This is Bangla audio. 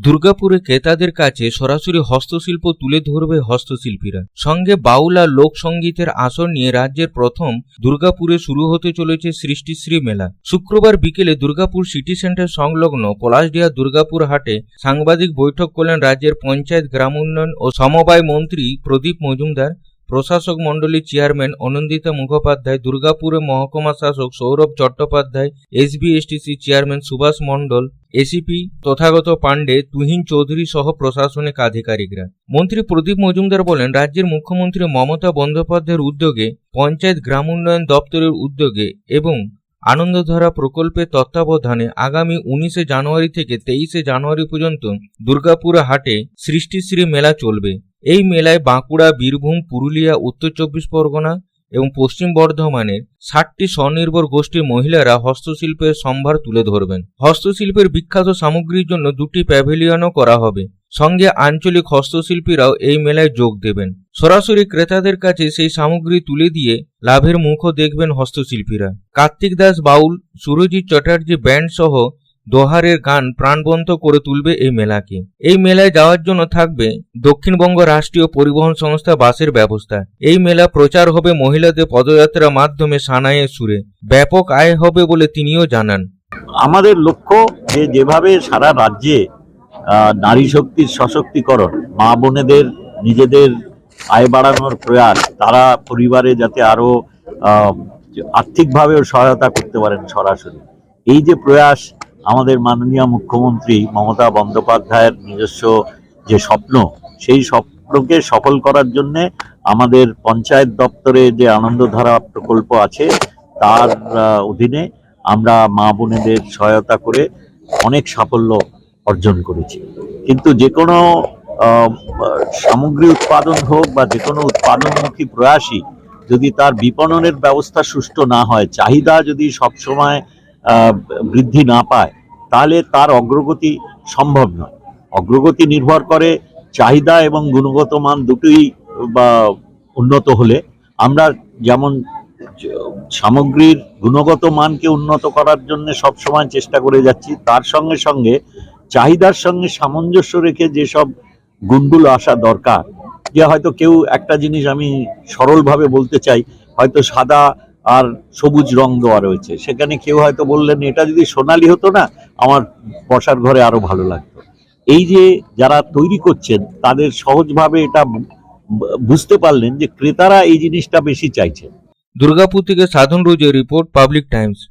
দুর্গাপুরে ক্রেতাদের কাছে সরাসরি হস্তশিল্প তুলে ধরবে হস্তশিল্পীরা। সঙ্গে বাউল আর লোকসঙ্গীতের আসর নিয়ে রাজ্যের প্রথম দুর্গাপুরে শুরু হতে চলেছে সৃষ্টিশ্রী মেলা। শুক্রবার বিকেলে দুর্গাপুর সিটি সেন্টার সংলগ্ন পলাশডিহা দুর্গাপুর হাটে সাংবাদিক বৈঠক করলেন রাজ্যের পঞ্চায়েত গ্রাম উন্নয়ন ও সমবায় মন্ত্রী প্রদীপ মজুমদার। প্রশাসক মণ্ডলীর চেয়ারম্যান অনন্দিতা মুখোপাধ্যায় দুর্গাপুরের মহকুমা শাসক Sourav Chattopadhyay, SBSTC chairman Subhash Mandal, ACP Tathagata Pandey, Tuhin Chowdhury সহ প্রশাসনিক আধিকারিকরা। মন্ত্রী প্রদীপ মজুমদার বলেন, রাজ্যের মুখ্যমন্ত্রী মমতা বন্দ্যোপাধ্যায়ের উদ্যোগে, পঞ্চায়েত গ্রাম উন্নয়ন দপ্তরের উদ্যোগে এবং আনন্দধারা প্রকল্পের তত্ত্বাবধানে আগামী উনিশে জানুয়ারি থেকে তেইশে জানুয়ারি পর্যন্ত দুর্গাপুর হাটে সৃষ্টিশ্রী মেলা চলবে। এই মেলায় বাঁকুড়া, বীরভূম, পুরুলিয়া, উত্তর চব্বিশ পরগনা এবং পশ্চিম বর্ধমানের ষাটটি স্বনির্ভর গোষ্ঠীর মহিলারা হস্তশিল্পের সম্ভার তুলে ধরবেন। হস্তশিল্পের বিখ্যাত সামগ্রীর জন্য দুটি প্যাভিলিয়নও করা হবে। সঙ্গে আঞ্চলিক হস্তশিল্পীরাও এই মেলায় যোগ দেবেন। সরাসরি ক্রেতাদের কাছে সেই সামগ্রী তুলে দিয়ে লাভের মুখও দেখবেন হস্তশিল্পীরা। কার্তিক দাস বাউল, সুরজিৎ চ্যাটার্জি ব্যান্ড সহ দোহারের গান প্রাণবন্ত করে তুলবে এই মেলাকে। এই মেলায় যাওয়ার জন্য থাকবে দক্ষিণবঙ্গ রাষ্ট্রীয় পরিবহন সংস্থা বাসের ব্যবস্থা। এই মেলা প্রচার হবে মহিলাদের পদযাত্রার মাধ্যমে সানাইয়ের সুরে। ব্যাপক আয় হবে বলে তিনিও জানান। আমাদের লক্ষ্য যে যেভাবে সারা রাজ্যে নারী শক্তির সশক্তিকরণ, মা বোনেদের নিজেদের আয় বাড়ানোর প্রয়াস, তারা পরিবারে যাতে আরও আর্থিকভাবেও সহায়তা করতে পারেন সরাসরি। এই যে প্রয়াস আমাদের মাননীয় মুখ্যমন্ত্রী মমতা বন্দ্যোপাধ্যায়ের নিজস্ব যে স্বপ্ন, সেই স্বপ্নকে সফল করার জন্য আমাদের পঞ্চায়েত দপ্তরে যে আনন্দধারা প্রকল্প আছে, তার অধীনে আমরা মা বোনেদের সহায়তা করে অনেক সাফল্য অর্জন করেছি। কিন্তু যে কোনো সামগ্রী উৎপাদন হোক বা যে কোনো উৎপাদনমুখী প্রয়াসই যদি তার বিপণনের ব্যবস্থা সুষ্ঠু না হয়, চাহিদা যদি সবসময় বৃদ্ধি না পায়, তাহলে তার অগ্রগতি সম্ভব নয়। অগ্রগতি নির্ভর করে চাহিদা এবং গুণগত মান দুটোই, বা উন্নত হলে আমরা যেমন সামগ্রীর গুণগত মানকে উন্নত করার জন্য সবসময় চেষ্টা করে যাচ্ছি, তার সঙ্গে সঙ্গে চাহিদার সঙ্গে সামঞ্জস্য রেখে যেসব গুণগুলো আসা দরকার, যে হয়তো কেউ একটা জিনিস আমি সরলভাবে বলতে চাই, হয়তো সাদা আর সবুজ রং দেওয়া রয়েছে। সেখানে কেউ হয়তো বললেন, এটা যদি সোনালি হতো না, আমার বসার ঘরে আরও ভালো লাগতো। এই যে যারা তৈরি করছেন, তাদের সহজভাবে এটা বুঝতে পারলেন যে ক্রেতারা এই জিনিসটা বেশি চাইছেন। দুর্গাপুর থেকে সাধন রোজের রিপোর্ট, পাবলিক টাইমস।